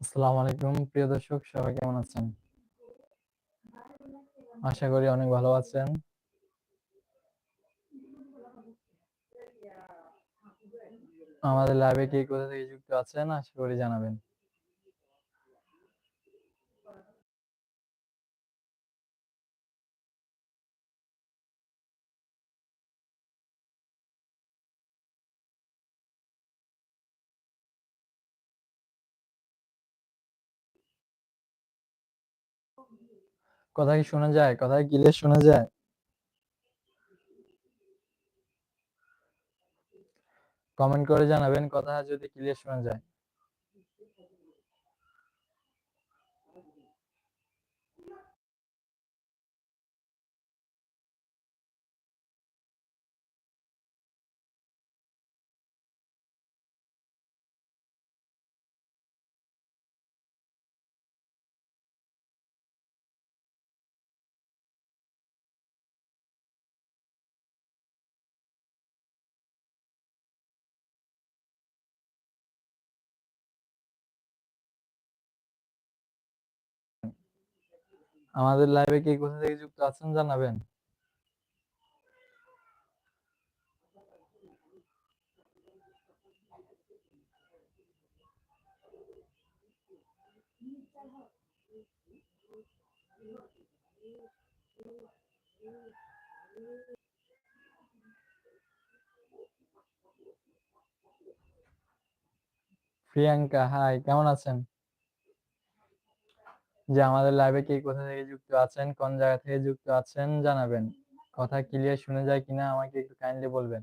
আসসালামু আলাইকুম প্রিয় দর্শক, সবাই কেমন আছেন? আশা করি অনেক ভালো আছেন। আমাদের লাইভে কে কোথা থেকে যুক্ত আছেন, আশা করি জানাবেন। কথা কি শোনা যায়? কথা গিলে শোনা যায়? কমেন্ট করে জানাবেন, কথা যদি ক্লিয়ার শোনা যায়। আমাদের লাইভে কে কোথা থেকে যুক্ত আছেন জানাবেন। প্রিয়াঙ্কা হাই কেমন আছেন? জি আমাদের লাইভে কে কোথা থেকে যুক্ত আছেন, কোন জায়গা থেকে যুক্ত আছেন জানাবেন। কথা ক্লিয়ার শুনে যায় কিনা আমাকে একটু কাইন্ডলি বলবেন।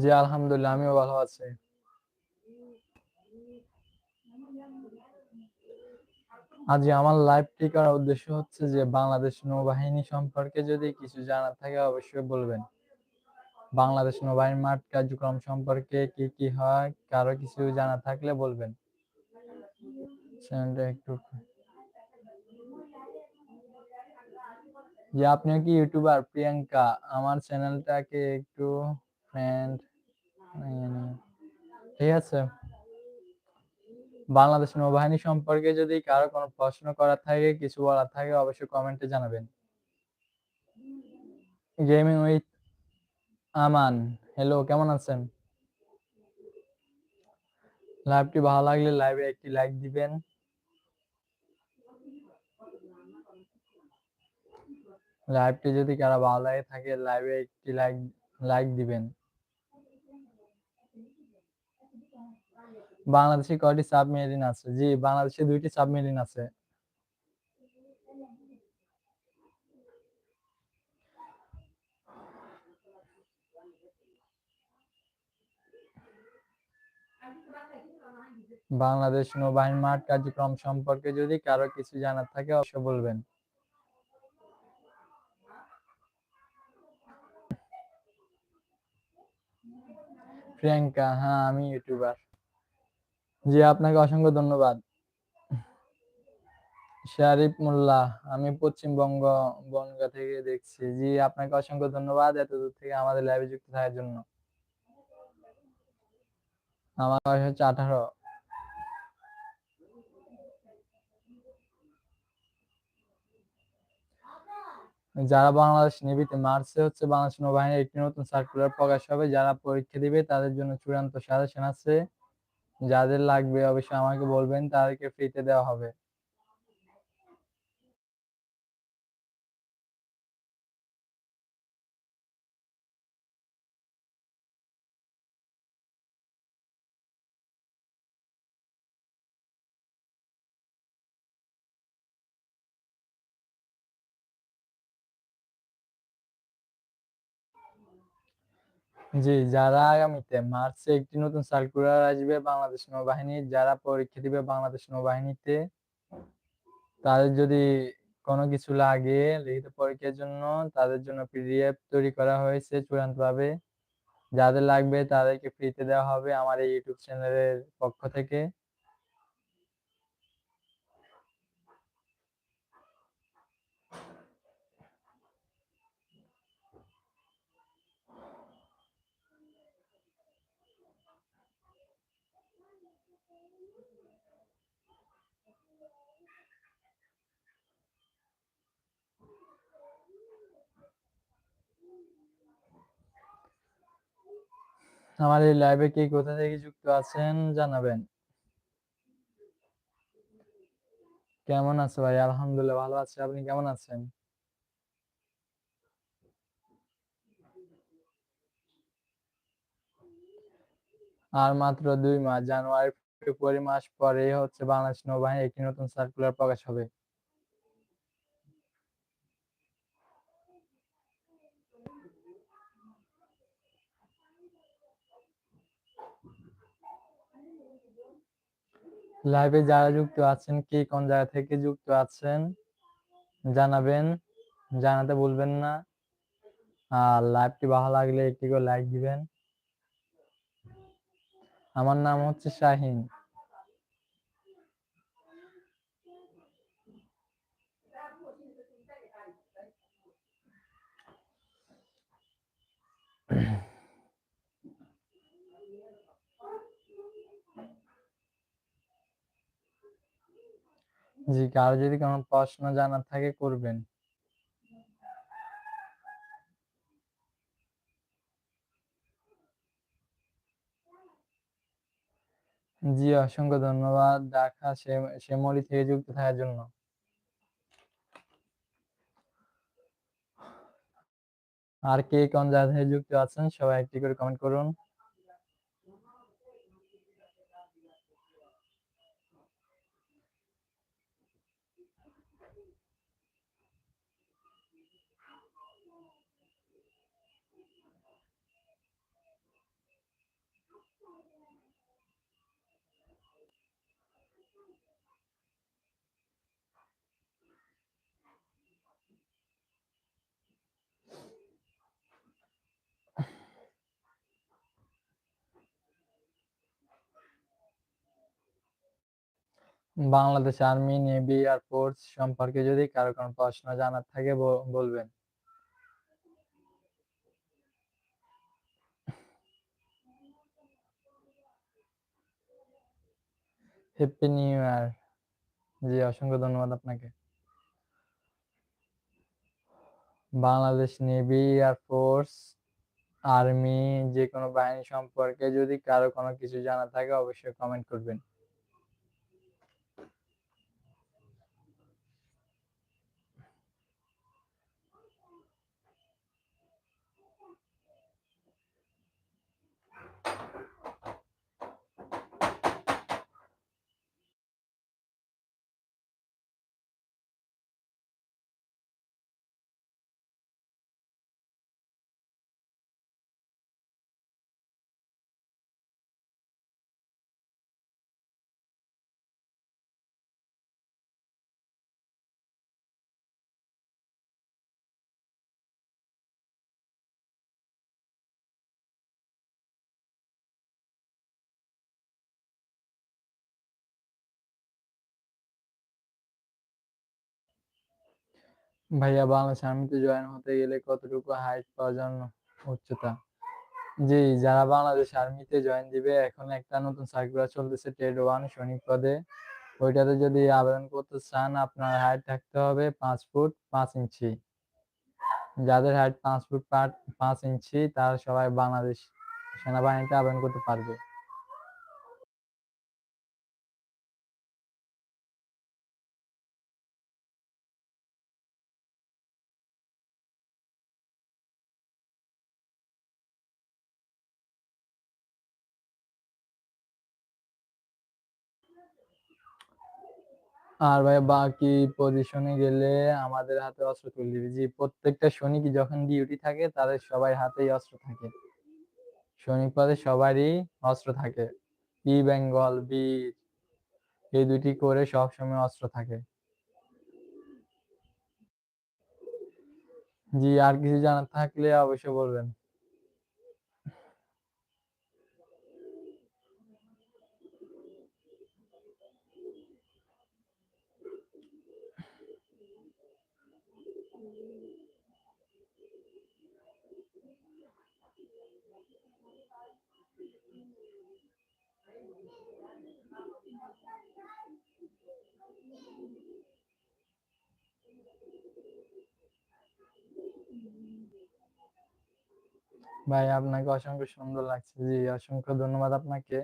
জি আলহামদুলিল্লাহ আমিও ভালো আছি। আজ আমার লাইভটি করার উদ্দেশ্য হচ্ছে যে বাংলাদেশ নৌবাহিনী সম্পর্কে যদি কিছু জানার থাকে অবশ্যই বলবেন। বাংলাদেশ নৌবাহিনীর মাঠ কার্যক্রম সম্পর্কে কি, কি হয় কারও কিছু জানা থাকলে বলবেন। একটু জি আপনিও কি ইউটিউবার প্রিয়াঙ্কা? আমার চ্যানেলটাকে একটু ফ্রেন্ড ঠিক আছে? বাংলাদেশ নৌবাহিনী সম্পর্কে যদি কারও কোনো প্রশ্ন করার থাকে, কিছু বলার থাকে অবশ্যই কমেন্টে জানাবেন। গেমিং উইথ আমান হ্যালো কেমন আছেন? লাইভটি ভালো লাগলে লাইভে একটি লাইক দিবেন। লাইভটি যদি কারও ভালো লাগে থাকে লাইভে একটি লাইক লাইক দিবেন। বাংলাদেশে কয়টি সাবমেরিন আছে? জি, বাংলাদেশে ২ টি সাবমেরিন আছে। বাংলাদেশ নৌবাহিনীর মাঠ কার্যক্রম সম্পর্কে যদি কারও কিছু জানার থাকে, অবশ্যই বলবেন। প্রিয়াঙ্কা হ্যাঁ আমি ইউটিউবার। জি, আপনাকে অসংখ্য ধন্যবাদ। শারিফ মোল্লা, আমি পশ্চিমবঙ্গ বনগাঁ থেকে দেখছি। জি, আপনাকে অসংখ্য ধন্যবাদ এতদূর থেকে আমাদের লাইভে যুক্ত থাকার জন্য। আমার বয়স হচ্ছে 18 যারা বাংলাদেশ নেভিতে মার্চে হচ্ছে বাংলাদেশ নৌবাহিনীর একটি নতুন সার্কুলার প্রকাশ হবে, যারা পরীক্ষা দিবে তাদের জন্য চূড়ান্ত সাজেশন আছে যাদের লাগবে অবশ্যই আমাকে বলবেন তাদেরকে ফ্রিতে দেওয়া হবে। জি, যারা আগামীতে মার্চে একটি নতুন সার্কুলার আসবে বাংলাদেশ নৌবাহিনী, যারা পরীক্ষা দিবে বাংলাদেশ নৌবাহিনীতে, তাদের যদি কোনো কিছু লাগে লিখিত পরীক্ষার জন্য, তাদের জন্য পিডিএফ তৈরি করা হয়েছে চূড়ান্তভাবে। যাদের লাগবে তাদেরকে ফ্রিতে দেওয়া হবে আমার এই ইউটিউব চ্যানেলের পক্ষ থেকে। আমার এই লাইভে কে কোথা থেকে যুক্ত আছেন জানাবেন। কেমন আছে ভাই? আলহামদুলিল্লাহ, ভালো আছি। আপনি কেমন আছেন? আর মাত্র দুই মাস, জানুয়ারি, ফেব্রুয়ারি মাস পরে হচ্ছে বাংলাদেশ নৌবাহিনী একটি নতুন সার্কুলার প্রকাশ হবে। লাইভে যারা যুক্ত আছেন, কে কোন জায়গা থেকে যুক্ত আছেন, জানাবেন। জানাতে ভুলবেন না। আর লাইভটি ভালো লাগলে একটি করে লাইক দিবেন। আমার নাম হচ্ছে শাহিন। জি, কারও যদি কোনো প্রশ্ন জানার থাকে করবেন। জি, অসংখ্য ধন্যবাদ ঢাকা শ্যামলী থেকে যুক্ত থাকার জন্য। আর কে কোন জায়গা থেকে যুক্ত আছেন সবাই একটি করে কমেন্ট করুন। বাংলাদেশ আর্মি, নেভি এয়ারফোর্স সম্পর্কে যদি কারও কোনো প্রশ্ন জানার থাকে বলবেন। হ্যাপি নিউ ইয়ার জি, অসংখ্য ধন্যবাদ আপনাকে। বাংলাদেশ, নেভি এয়ারফোর্স আর্মি যে কোনো বাহিনী সম্পর্কে যদি কারও কোনো কিছু জানা থাকে অবশ্যই কমেন্ট করবেন। ভাইয়া বাংলাদেশ আর্মিতে জয়েন হতে গেলে কতটুকু হাইট প্রয়োজন উচ্চতা? জি, যারা বাংলাদেশ আর্মিতে জয়েন দিবে, এখন একটা নতুন সার্কুলার চলতেছে টেড ওয়ান সৈনিক পদে। ওইটাতে যদি আবেদন করতে চান, আপনার হাইট থাকতে হবে পাঁচ ফুট পাঁচ ইঞ্চি। যাদের হাইট পাঁচ ফুট পাঁচ ইঞ্চি, তারা সবাই বাংলাদেশ সেনাবাহিনীতে আবেদন করতে পারবে। আর ভাই বাকি পজিশনে গেলে আমাদের হাতে অস্ত্র তুলে দিবে। জি প্রত্যেকটা সৈনিক যখন ডিউটি থাকে তাদের সবাই হাতেই অস্ত্র থাকে। সৈনিক পদে সবারই অস্ত্র থাকে। ই বেঙ্গল বীর এই দুটি করে সব সময় অস্ত্র থাকে। জি, আর কিছু জানার থাকলে অবশ্যই বলবেন। ভাই আপনাকে অসংখ্য সুন্দর লাগছে। জি, অসংখ্য ধন্যবাদ আপনাকে।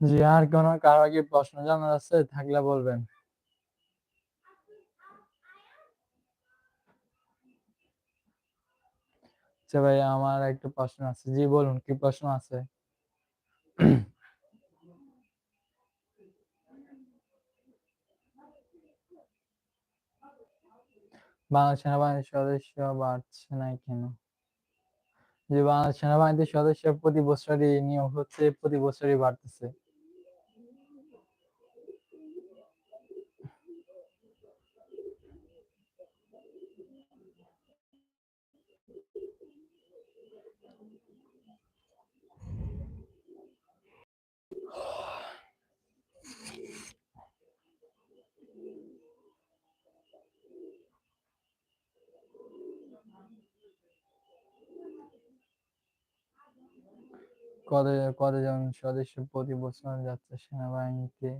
জি, আর কোন কারও কি প্রশ্ন জানার আছে? থাকলে বলবেন। আচ্ছা ভাই আমার একটা প্রশ্ন আছে। জি বলুন কি প্রশ্ন আছে? বাংলাদেশ সেনাবাহিনীর সদস্য বাড়ছে না কেন? যে বাংলাদেশ সেনাবাহিনীতে সদস্য প্রতি বছরই নিয়োগ হচ্ছে, প্রতি বছরই বাড়তেছে। কতজন সদস্য প্রতি বছর যাচ্ছে সেনাবাহিনীতে?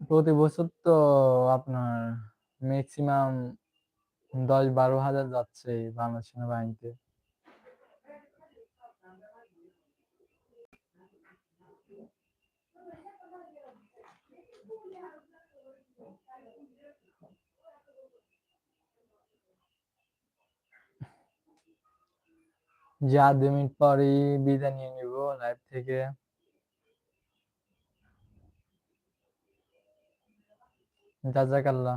প্রতি বছর তো আপনার ম্যাক্সিমাম দশ বারো হাজার যাচ্ছে বাংলাদেশ সেনাবাহিনীতে। আর ২ মিনিট পরেই বিদায় নিয়ে নিব লাইভ থেকে। জাযাকাল্লাহ।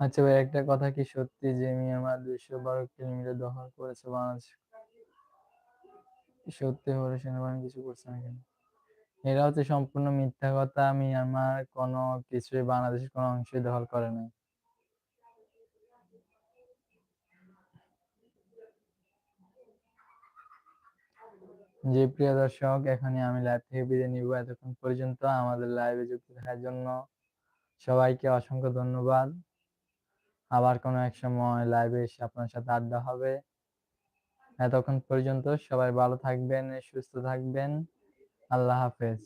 আচ্ছা ভাই, একটা কথা কি সত্যি যে মিয়ানমার ২১২ কিলোমিটার দখল করেছে বাংলাদেশ? সত্যি হলে সেনাবাহিনী কিছু করছে না কেন? এরা হচ্ছে সম্পূর্ণ মিথ্যা কথা। মিয়ানমার কোনো কিছুই বাংলাদেশের কোনো অংশই দখল করে নাই। জি, প্রিয় দর্শক এখনই আমি লাইভ থেকে বিদায় নিব। এতক্ষণ পর্যন্ত আমাদের লাইভে যুক্ত থাকার জন্য সবাইকে অসংখ্য ধন্যবাদ। আবার কোনো এক সময় লাইভে এসে আপনার সাথে আড্ডা হবে। এতক্ষণ পর্যন্ত সবাই ভালো থাকবেন, সুস্থ থাকবেন। আল্লাহ হাফেজ।